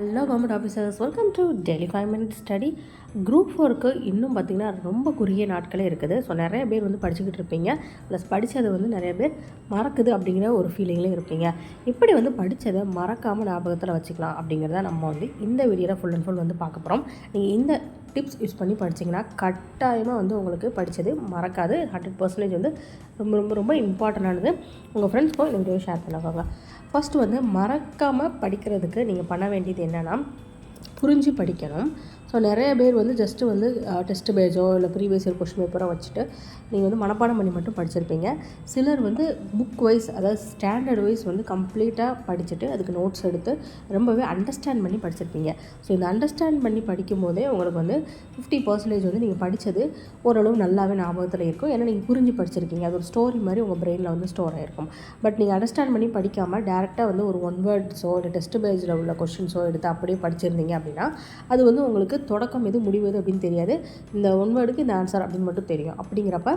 Hello government officers welcome to daily five minute study group ஃபோருக்கு இன்னும் பார்த்திங்கன்னா ரொம்ப குறுகிய நாட்களே இருக்குது. ஸோ நிறைய பேர் வந்து படிச்சுக்கிட்டு இருப்பீங்க. ப்ளஸ் படித்ததை வந்து நிறைய பேர் மறக்குது அப்படிங்கிற ஒரு ஃபீலிங்லேயும் இருப்பீங்க. இப்படி வந்து படித்ததை மறக்காமல் ஞாபகத்தில் வச்சுக்கலாம் அப்படிங்கிறத நம்ம வந்து இந்த வீடியோவில் ஃபுல் அண்ட் ஃபுல் வந்து பார்க்க போகிறோம் நீங்கள் இந்த டிப்ஸ் யூஸ் பண்ணி படிச்சிங்கன்னா கட்டாயமாக வந்து உங்களுக்கு படித்தது மறக்காது. ஹண்ட்ரட் பர்சன்டேஜ் வந்து ரொம்ப ரொம்ப ரொம்ப இம்பார்ட்டண்டானது உங்கள் ஃப்ரெண்ட்ஸ்க்கும் இந்த வீடியோ ஷேர் பண்ணிக்கோங்க. ஃபஸ்ட்டு வந்து மறக்காமல் படிக்கிறதுக்கு நீங்கள் பண்ண வேண்டியது என்னென்னா புரிஞ்சு படிக்கணும். ஸோ நிறைய பேர் வந்து ஜஸ்ட்டு வந்து டெஸ்ட் பேஜோ இல்லை ப்ரீவியஸ் இயர் கொஷின் பேப்பரோ வச்சுட்டு நீங்கள் வந்து மனப்பாடம் பண்ணி மட்டும் படிச்சிருப்பீங்க. சிலர் வந்து புக் வைஸ் அதாவது ஸ்டாண்டர்ட் வைஸ் வந்து கம்ப்ளீட்டாக படிச்சுட்டு அதுக்கு நோட்ஸ் எடுத்து ரொம்பவே அண்டர்ஸ்டாண்ட் பண்ணி படிச்சிருப்பீங்க. ஸோ இந்த அண்டர்ஸ்டாண்ட் பண்ணி படிக்கும் போதே உங்களுக்கு வந்து ஃபிஃப்டி பர்சன்டேஜ் வந்து நீங்கள் படித்தது ஓரளவு நல்லாவே ஞாபகத்தில் இருக்கும். ஏன்னா நீங்கள் புரிஞ்சு படிச்சிருக்கீங்க. அது ஒரு ஸ்டோரி மாதிரி உங்கள் பிரெயினில் வந்து ஸ்டோர் ஆகிருக்கும் பட் நீங்கள் அண்டர்ஸ்டாண்ட் பண்ணி படிக்காமல் டேரெக்டாக வந்து ஒரு ஒன் வேர்ட்ஸோ இல்லை டெஸ்ட் பேஜில் உள்ள கொஷின்ஸோ எடுத்து அப்படியே படிச்சிருந்தீங்க அப்படின்னா அது வந்து உங்களுக்கு தொடக்கம் எது முடிவு எது அப்படின்னு தெரியாது. இந்த ஒன் வேர்டுக்கு இந்த ஆன்சர் அப்படின்னு மட்டும் தெரியும். அப்படிங்கிறப்ப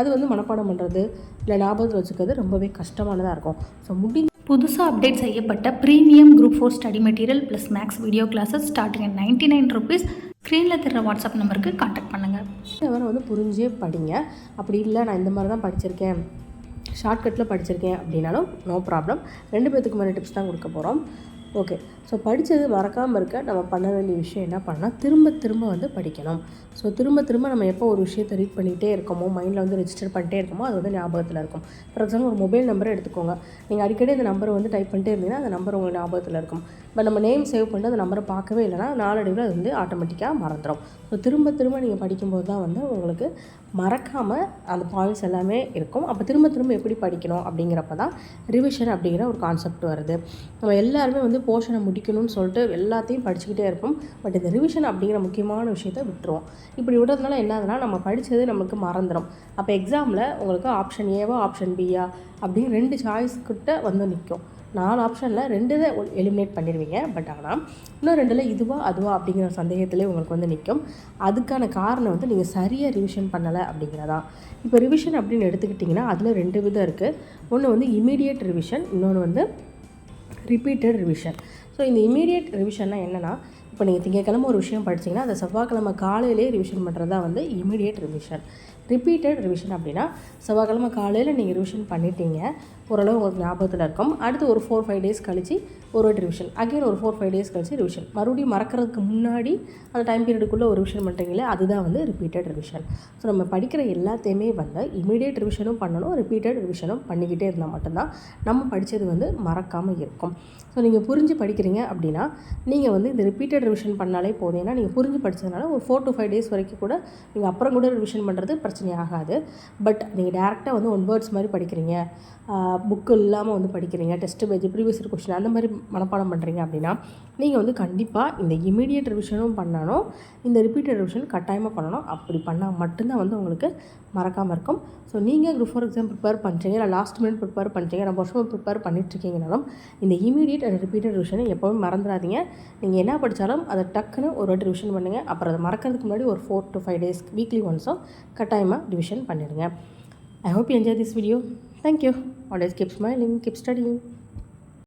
அது வந்து மனப்பாடம் பண்ணுறது இல்லை ஞாபகத்தில் வச்சுக்கிறது ரொம்பவே கஷ்டமானதாக இருக்கும். ஸோ முடி புதுசாக அப்டேட் செய்யப்பட்ட premium group four study material plus maths video classes starting at ninety nine rupees ஸ்க்ரீனில் தர வாட்ஸ்அப் நம்பருக்கு காண்டாக்ட் பண்ணுங்கள் வரை வந்து புரிஞ்சே படிங்க. அப்படி இல்லை நான் இந்த மாதிரி தான் படிச்சிருக்கேன் ஷார்ட்கட்டில் படிச்சிருக்கேன் அப்படின்னாலும் நோ ப்ராப்ளம் ரெண்டு பேர்த்துக்கு மேலே டிப்ஸ் தான் கொடுக்க போகிறோம் ஓகே ஸோ படித்தது மறக்காமல் இருக்க. நம்ம பண்ண வேண்டிய விஷயம் என்ன பண்ணால் திரும்ப திரும்ப வந்து படிக்கணும். ஸோ திரும்ப திரும்ப நம்ம எப்போ ஒரு விஷயத்தை ரீட் பண்ணிகிட்டே இருக்கோமோ மைண்டில் வந்து ரெஜிஸ்டர் பண்ணிட்டே இருக்கோமோ அது வந்து ஞாபகத்தில் இருக்கும். ஃபார் எக்ஸாம்பிள் ஒரு மொபைல் நம்பரை எடுத்துக்கோங்க. நீங்கள் அடிக்கடி அந்த நம்பரை வந்து டைப் பண்ணிட்டே இருந்தீங்கன்னா அந்த நம்பர் உங்களுக்கு ஞாபகத்தில் இருக்கும். இப்போ நம்ம நேம் சேவ் பண்ணிட்டு அந்த நம்பரை பார்க்கவே இல்லைனா நாளடைவில் அது வந்து ஆட்டோமேட்டிக்காக மறந்துடும் ஸோ திரும்ப திரும்ப நீங்கள் படிக்கும்போது தான் வந்து உங்களுக்கு மறக்காமல் அந்த பாயிண்ட்ஸ் எல்லாமே இருக்கும். அப்போ திரும்ப திரும்ப எப்படி படிக்கணும் அப்படிங்கிறப்ப தான் ரிவிஷன் அப்படிங்கிற ஒரு கான்செப்ட் வருது. நம்ம எல்லாருமே வந்து போர்ஷனை முடிக்கணும்னு சொல்லிட்டு எல்லாத்தையும் படிச்சுக்கிட்டே இருப்போம். பட் இந்த ரிவிஷன் அப்படிங்கிற முக்கியமான விஷயத்தை விட்டுருவோம். இப்படி விடுறதுனால என்ன ஆகுதுன்னா நம்ம படித்தது நமக்கு மறந்துடும் அப்போ எக்ஸாமில் உங்களுக்கு ஆப்ஷன் ஏவா ஆப்ஷன் பியா அப்படின்னு ரெண்டு சாய்ஸ் கிட்ட வந்து நிற்கும் நாலு ஆப்ஷனில் ரெண்டு இதை எலிமினேட் பண்ணிடுவீங்க. பட் ஆனால் இன்னும் ரெண்டில் இதுவா அதுவா அப்படிங்கிற சந்தேகத்திலே உங்களுக்கு வந்து நிற்கும் அதுக்கான காரணம் வந்து நீங்கள் சரியாக ரிவிஷன் பண்ணலை அப்படிங்கிறதா. இப்போ ரிவிஷன் அப்படின்னு எடுத்துக்கிட்டிங்கன்னா அதில் ரெண்டு விதம் இருக்குது ஒன்று வந்து இமீடியட் ரிவிஷன் இன்னொன்று வந்து ரிப்பீட்டட் ரிவிஷன் ஸோ இந்த இமீடியட் ரிவிஷன்னா என்னென்னா இப்போ நீங்கள் திங்கக்கிழமை ஒரு விஷயம் படிச்சிங்கன்னா அதை செவ்வாய்க்கிழமை காலையிலே ரிவிஷன் பண்ணுறது தான் வந்து இமீடியட் ரிவிஷன் ரிப்பீட்டட் ரிவிஷன் அப்படின்னா செவ்வாய்க்கிழமை காலையில் நீங்கள் ரிவிஷன் பண்ணிட்டீங்க. ஓரளவு உங்களுக்கு ஞாபகத்தில் இருக்கும். அடுத்து ஒரு ஃபோர் ஃபைவ் டேஸ் கழிச்சு ஒரு வாட்டி ரிவிஷன் அகைன் ஒரு ஃபோர் ஃபைவ் டேஸ் கழிச்சு ரிவிஷன் மறுபடியும் மறக்கிறதுக்கு முன்னாடி அந்த டைம் பீரியடுக்குள்ளே ஒரு ரிவிஷன் பண்ணுறீங்களே அதுதான் வந்து ரிப்பீட்டட் ரிவிஷன் ஸோ நம்ம படிக்கிற எல்லாத்தையுமே வந்து இமீடியட் ரிவிஷனும் பண்ணணும் ரிப்பீட்டட் ரிவிஷனும் பண்ணிக்கிட்டே இருந்தால் மட்டும்தான் நம்ம படித்தது வந்து மறக்காமல் இருக்கும். ஸோ நீங்கள் புரிஞ்சு படிக்கிறீங்க அப்படின்னா நீங்கள் வந்து இந்த ரிப்பீட்டட் ரிவிஷன் பண்ணாலே போதும். ஏன்னா நீங்கள் புரிஞ்சு படித்ததுனால ஒரு ஃபோர் டு ஃபைவ் டேஸ் வரைக்கும் கூட நீங்கள் அப்புறம் கூட ரிவிஷன் பண்ணுறது பிரச்சனை ஆகாது. பட் நீங்கள் டேரெக்டாக வந்து ஒன் வேர்ட்ஸ் மாதிரி படிக்கிறீங்க. புக்கு இல்லாமல் வந்து படிக்கிறீங்க. டெஸ்ட் பேஜ் ப்ரீவியஸ் கொஷின் அந்த மாதிரி மனப்பாடம் பண்ணுறீங்க அப்படின்னா நீங்கள் வந்து கண்டிப்பாக இந்த இமீடியட் ரிவிஷனும் பண்ணணும். இந்த ரிப்பீட்டட் ரிவிஷன் கட்டாயமாக பண்ணணும். அப்படி பண்ணால் மட்டும்தான் வந்து உங்களுக்கு மறக்காமல் இருக்கும். ஸோ நீங்கள் குரூப் ஃபார் எக்ஸாம் ப்ரிப்பேர் பண்ணுறீங்க இல்லை லாஸ்ட் மினிட் ப்ரிப்பேர் பண்ணுறீங்க நான் வருஷம் ப்ரிப்பேர் பண்ணிட்டுருக்கீங்கனாலும் இந்த இமீடியட் அண்ட் ரிப்பீட்டட் ரிவிஷனை எப்போவும் மறந்துடாதீங்க. நீங்கள் என்ன படித்தாலும் அதை டக்குன்னு ஒரு வாட்டி ரிவிஷன் பண்ணுங்கள் அப்புறம் அதை மறக்கிறதுக்கு முன்னாடி ஒரு four to five days weekly ஒன்ஸோ கட்டாயமாக ரிவிஷன் பண்ணிடுங்க. I hope you enjoy this video thank you always keep smiling keep studying